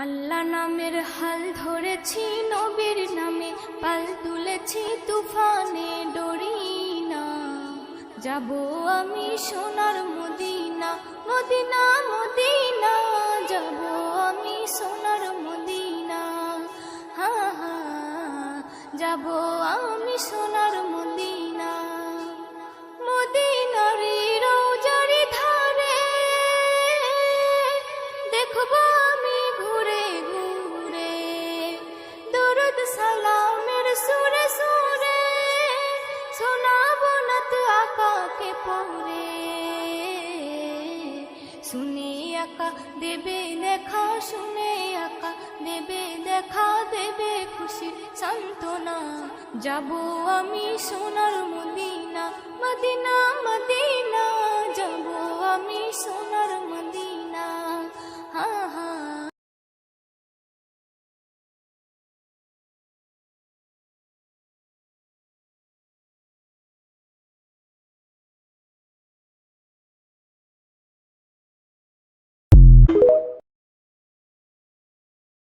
আল্লাহ নামের হাল ধরেছি, নবীর নামে পাল তুলেছি, তুফানে ডরি না যাব আমি সোনার মদিনা মদিনা মদিনা। যাব আমি সোনার মদিনা। হা হা, যাব আমি সোনার মদিনা। মদিনারি রৌজারি ধারে দেখব আকাকে পড়ে। শুনে আকা, দেবে দেখা, শুনে আকা, দেবে দেখা, দেবে খুশি, সান্ত্বনা। যাব আমি সোনার মদিনা।